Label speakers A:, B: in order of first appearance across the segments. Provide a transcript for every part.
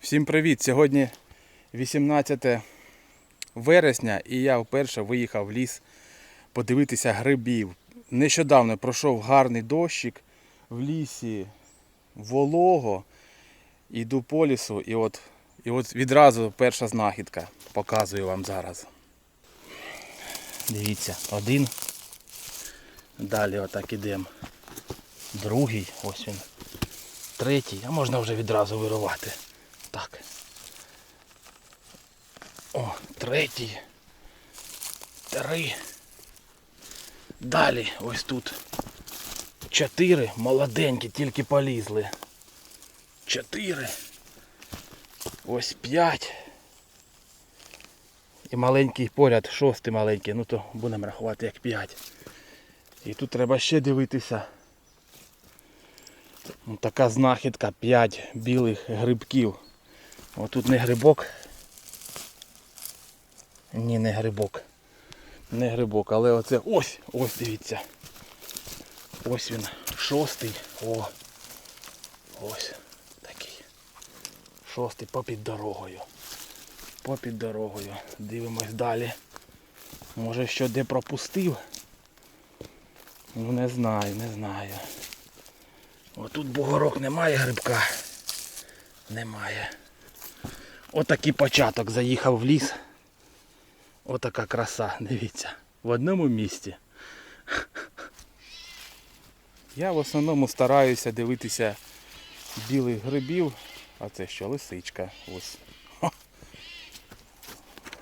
A: Всім привіт! Сьогодні 18 вересня і я вперше виїхав в ліс подивитися грибів. Нещодавно пройшов гарний дощик в лісі, волого. Йду по лісу і от, і от відразу перша знахідка. Показую вам зараз. Дивіться, один. Далі отак ідемо. Другий, ось він. Третій, а можна вже відразу вирувати. Так. О, третій. Три. Далі ось тут. Чотири молоденькі, тільки полізли. Чотири. Ось п'ять. І маленький поряд, шостий маленький, ну то будемо рахувати як п'ять. І тут треба ще дивитися. Ну, Така знахідка 5 білих грибків. Отут не грибок. Ні, не грибок. Не грибок, але оце ось, ось дивіться. Ось він, шостий. О. Ось такий. Шостий попід дорогою. Попід дорогою. Дивимось далі. Може що де пропустив? Ну не знаю, не знаю. Отут бугорок немає грибка. Немає. Отакий початок заїхав в ліс. Отака краса, дивіться. В одному місці. Я в основному стараюся дивитися білих грибів. А це що, лисичка. Ось.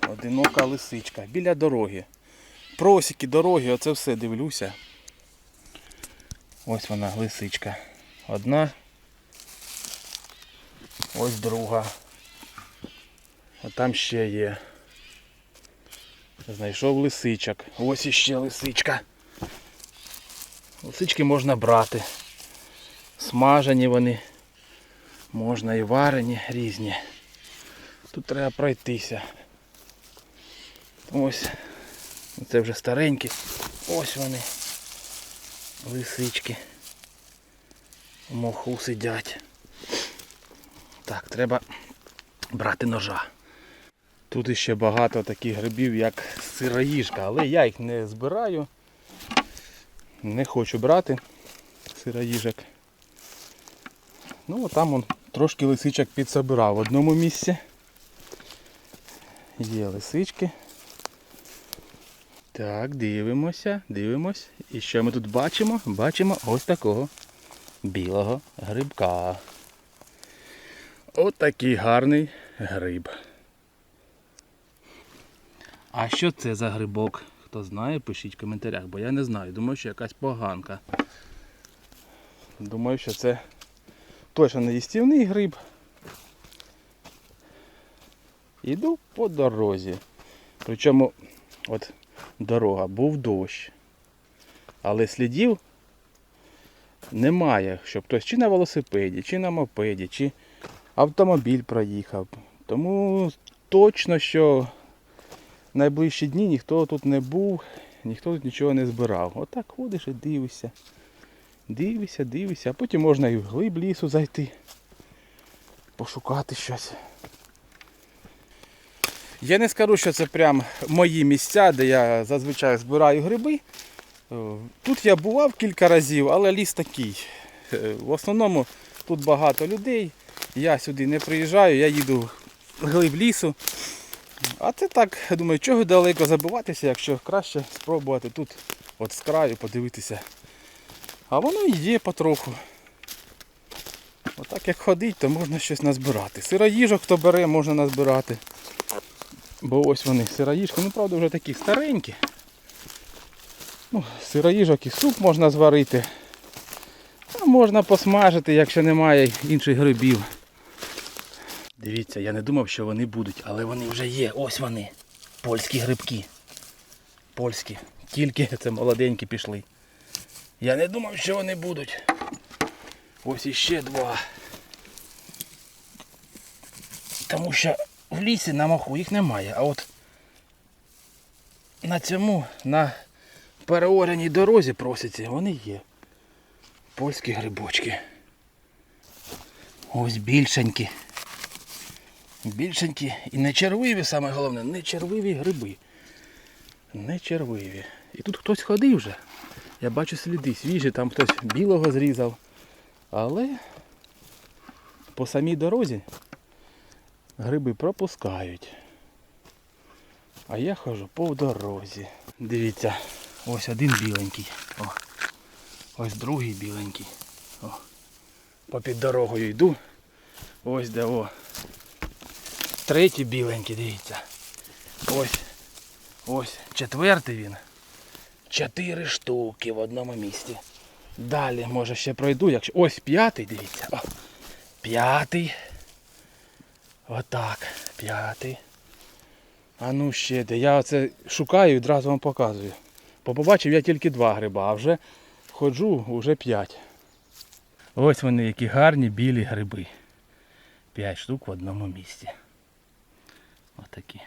A: Одинока лисичка. Біля дороги. Просіки, дороги, оце все дивлюся. Ось вона, лисичка. Одна. Ось друга. А там ще є. Знайшов лисичок. Ось іще лисичка. Лисички можна брати. Смажені вони. Можна і варені різні. Тут треба пройтися. Ось. Це вже старенькі. Ось вони. Лисички. В моху сидять. Так, треба брати ножа. Тут іще багато таких грибів, як сироїжка, але я їх не збираю. Не хочу брати сироїжок. Ну там он трошки лисичок підсобирав в одному місці. Є лисички. Так, дивимося, дивимось. І що ми тут бачимо? Бачимо ось такого білого грибка. Ось такий гарний гриб. А що це за грибок? Хто знає, пишіть в коментарях, бо я не знаю. Думаю, що якась поганка. Думаю, що це точно не їстівний гриб. Іду по дорозі. Причому от дорога, був дощ. Але слідів немає, щоб хтось чи на велосипеді, чи на мопеді, чи автомобіль проїхав. Тому точно, що найближчі дні ніхто тут не був, ніхто тут нічого не збирав. Отак ходиш і дивишся. Дивишся, дивишся, а потім можна і в глиб лісу зайти, пошукати щось. Я не скажу, що це прям мої місця, де я зазвичай збираю гриби. Е, Тут я бував кілька разів, але ліс такий. Е, В основному тут багато людей. Я сюди не приїжджаю, я їду в глиб лісу. А це так, думаю, чого далеко забиватися, якщо краще спробувати тут от з краю подивитися. А воно є потроху. Отак як ходить, то можна щось назбирати. Сироїжок хто бере, можна назбирати. Бо ось вони сироїжки, ну правда вже такі старенькі. Ну, сироїжок і суп можна зварити. А можна посмажити, якщо немає інших грибів. Дивіться, я не думав, що вони будуть, але вони вже є. Ось вони. Польські грибки. Польські. Тільки це молоденькі пішли. Я не думав, що вони будуть. Ось іще два. Тому що в лісі на маху їх немає. А от на цьому, на переоряній дорозі просяться, вони є. Польські грибочки. Ось більшенькі. Більшенькі і не червиві, саме головне, не червиві гриби. Не червиві. І тут хтось ходив вже. Я бачу сліди свіжі, там хтось білого зрізав. Але по самій дорозі гриби пропускають. А я ходжу по дорозі. Дивіться, ось один біленький. О, ось другий біленький. О, попід дорогою йду. Ось де о. Третій біленький, дивіться. Ось. Ось четвертий він. Чотири штуки в одному місці. Далі, може, ще пройду, якщо. Ось п'ятий, дивіться. О, п'ятий. Отак. П'ятий. А ну ще де. Я оце шукаю і одразу вам показую. Бо побачив я тільки два гриба, а вже ходжу вже п'ять. Ось вони які гарні білі гриби. П'ять штук в одному місці. Отакі.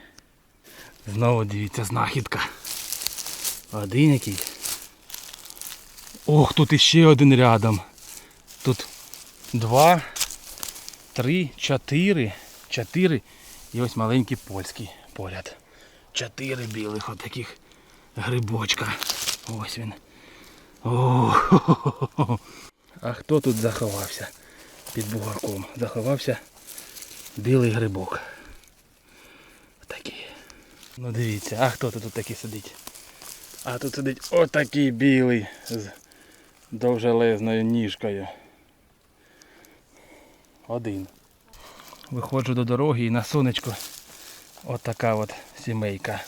A: Знову дивіться знахідка. Один який. Ох, тут іще один рядом. Тут два, три, чотири. Чотири. І ось маленький польський поряд. Чотири білих отаких грибочка. Ось він. О, А хто тут заховався під бугорком? Заховався білий грибок. Ну дивіться, а хто тут такий сидить? А тут сидить отакий білий з довжелезною ніжкою. Один. Виходжу до дороги і на сонечко отака от сімейка.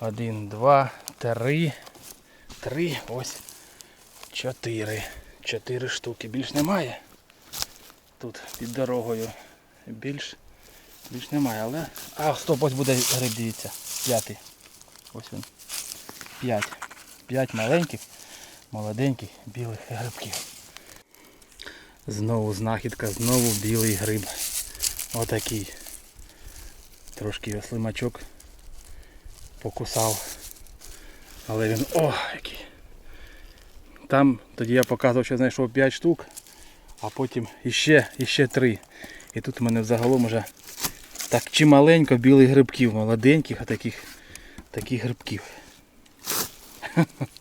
A: Один, два, три, три, ось чотири. Чотири штуки. Більш немає. Тут під дорогою. Більш, більш немає, але... А, стоп, ось буде гриб, дивіться. П'ятий. Ось він. П'ять. П'ять маленьких, молоденьких білих грибків. Знову знахідка, знову білий гриб. Отакий. Трошки його слимачок покусав. Але він... О, який. Там тоді я показував, що знайшов 5 штук, а потім іще, іще 3. І тут у мене взагалом уже так чималенько білих грибків, молоденьких, а таких, таких грибків.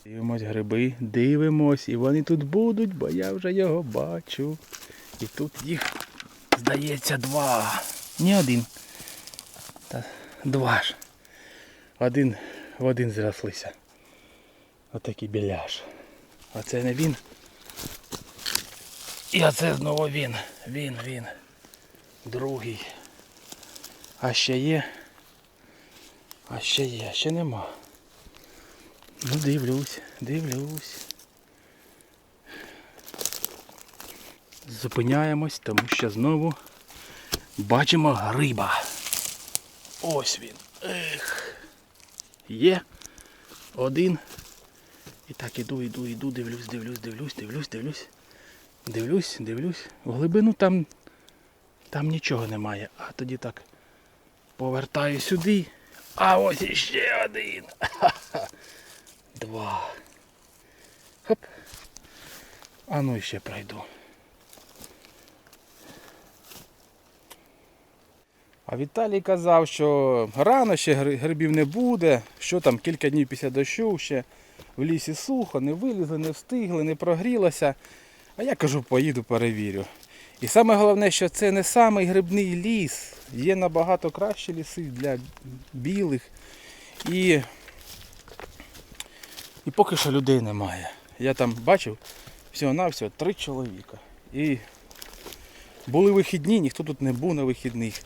A: Дивимось гриби, дивимось, і вони тут будуть, бо я вже його бачу. І тут їх, здається, два. Не один. Та два ж. Один в один зрослися. Отакий біляш. А це не він. І оце знову він. Він, він. Другий. А ще є. А ще є, а ще нема. Ну дивлюсь, дивлюсь. Зупиняємось, тому що знову бачимо гриба. Ось він. Ех. Є. Один. І так іду, іду, іду, дивлюсь, дивлюсь, дивлюсь, дивлюсь, дивлюсь. Дивлюсь, дивлюсь. В глибину там, там нічого немає. А тоді так повертаю сюди. А ось іще один. Два. Хоп. А ну ще пройду. А Віталій казав, що рано ще грибів не буде, що там кілька днів після дощу ще в лісі сухо, не вилізли, не встигли, не прогрілося. А я кажу, поїду, перевірю. І саме головне, що це не самий грибний ліс. Є набагато кращі ліси для білих. І, і поки що людей немає. Я там бачив всього-навсього три чоловіка. І були вихідні, ніхто тут не був на вихідних.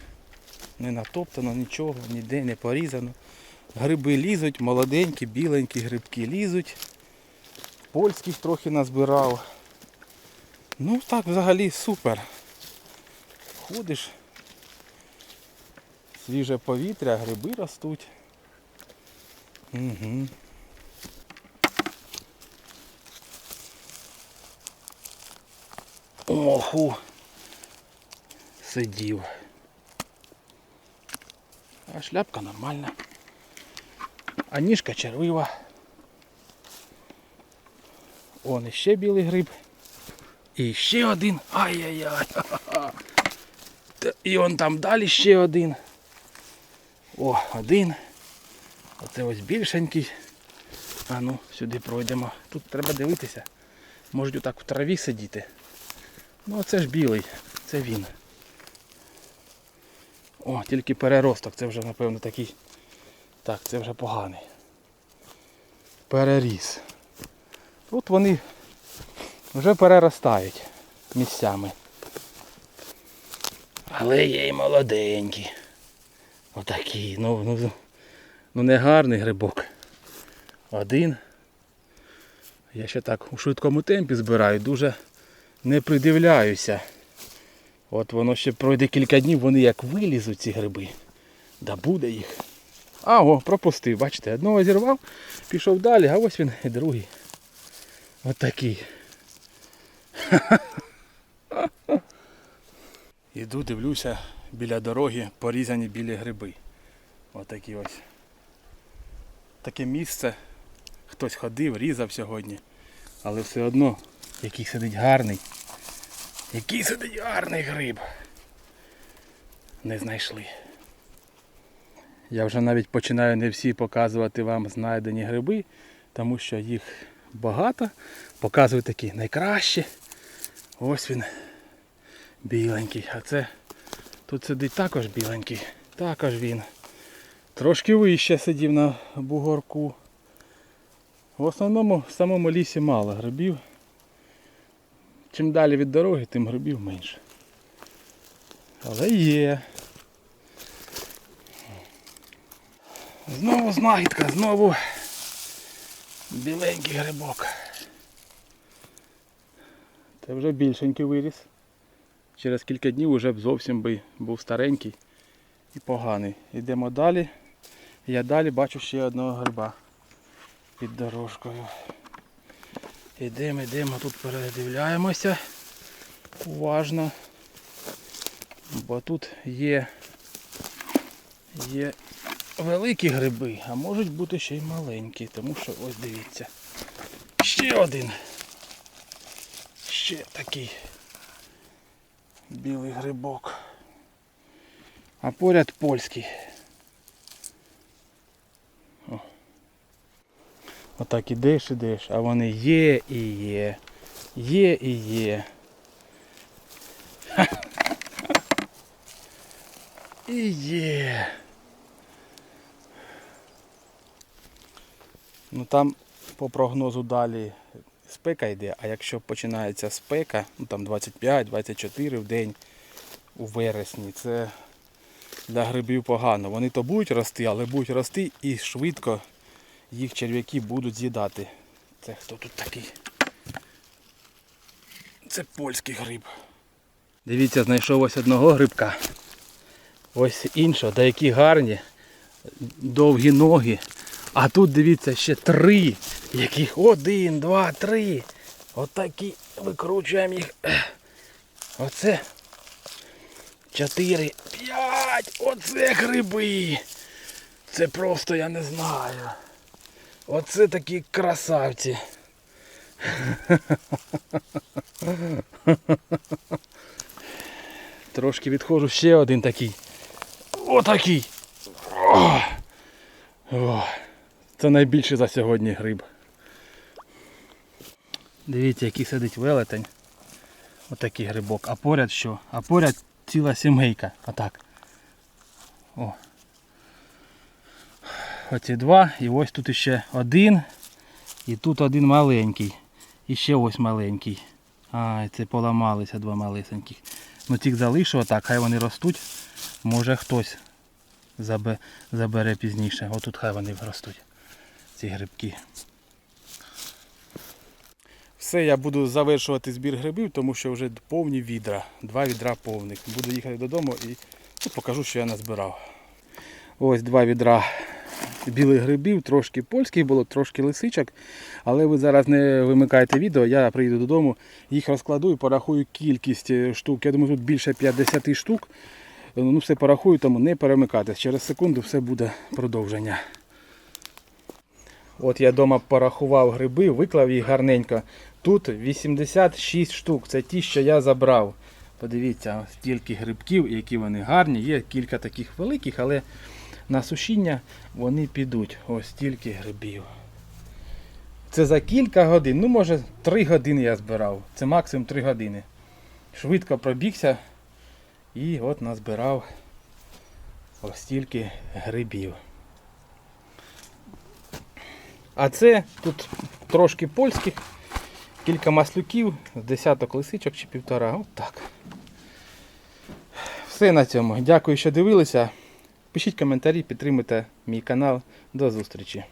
A: Не натоптано, нічого, ніде не порізано. Гриби лізуть, молоденькі, біленькі грибки лізуть. Польських трохи назбирав. Ну так взагалі супер. Ходиш, свіже повітря, гриби ростуть. Угу. Оху. Сидів. А шляпка нормальна. А ніжка червива. Он іще білий гриб. І ще один. Ай-яй-яй. І он там далі ще один. О, один. Оце ось більшенький. А ну, сюди пройдемо. Тут треба дивитися. Можуть отак в траві сидіти. Ну це ж білий, це він. О, тільки переросток, це вже напевно такий. Так, це вже поганий. Переріс. Тут вони вже переростають місцями. Але є й молоденькі. Отакі. Ну, ну, ну не гарний грибок. Один. Я ще так у швидкому темпі збираю, дуже не придивляюся. От воно ще пройде кілька днів, вони як вилізуть ці гриби. Да буде їх. А, о, пропустив, бачите, одного зірвав, пішов далі, а ось він і другий. От такий. Іду, дивлюся, біля дороги порізані білі гриби. Отакі ось. Таке місце. Хтось ходив, різав сьогодні. Але все одно, який сидить гарний. Який сидить гарний гриб. Не знайшли. Я вже навіть починаю не всі показувати вам знайдені гриби, тому що їх багато. Показую такі найкращі. Ось він біленький. А це тут сидить також біленький. Також він. Трошки вище сидів на бугорку. В основному в самому лісі мало грибів. Чим далі від дороги, тим грибів менше. Але є. Знову знахідка, знову біленький грибок. Це вже більшенький виріс. Через кілька днів вже б зовсім би був старенький і поганий. Йдемо далі. Я далі бачу ще одного гриба під дорожкою. Йдемо, йдемо, тут передивляємося уважно. Бо тут є, є великі гриби, а можуть бути ще й маленькі, тому що ось дивіться. Ще один. Ще такий білий грибок. А поряд польський. О. Отак ідеш, ідеш, а вони є і є. Є і є. І є. Ну там по прогнозу далі спека йде, а якщо починається спека, ну там 25-24 в день у вересні, це для грибів погано. Вони то будуть рости, але будуть рости і швидко їх черв'яки будуть з'їдати. Це хто тут такий? Це польський гриб. Дивіться, знайшов ось одного грибка. Ось іншого, деякі гарні, довгі ноги. А тут дивіться ще три, яких один, два, три. Отакі викручуємо їх. Оце. Чотири, п'ять. Оце гриби. Це просто я не знаю. Оце такі красавці. Трошки відходжу ще один такий. Отакий. О! О! Це найбільший за сьогодні гриб. Дивіться, який сидить велетень. Отакий грибок. А поряд що? А поряд ціла сімейка. Отак. О. Оці два. І ось тут ще один. І тут один маленький. І ще ось маленький. А, це поламалися два малесеньких. Ну тих залишу отак, хай вони ростуть. Може хтось забере пізніше. Отут хай вони ростуть. Ці грибки. Все, я буду завершувати збір грибів, тому що вже повні відра. Два відра повних. Буду їхати додому і ну, покажу, що я назбирав. Ось два відра білих грибів, трошки польських було, трошки лисичок. Але ви зараз не вимикайте відео, я прийду додому, їх розкладу і порахую кількість е, штук. Я думаю, тут більше 50 штук. Ну, все порахую, тому не перемикайтесь. Через секунду все буде продовження. От я вдома порахував гриби, виклав їх гарненько. Тут 86 штук. Це ті, що я забрав. Подивіться, стільки грибків, які вони гарні. Є кілька таких великих, але на сушіння вони підуть. Ось стільки грибів. Це за кілька годин, ну може 3 години я збирав. Це максимум 3 години. Швидко пробігся і от назбирав ось стільки грибів. А це тут трошки польських, кілька маслюків, десяток лисичок чи півтора. От так. Все на цьому. Дякую, що дивилися. Пишіть коментарі, підтримуйте мій канал. До зустрічі.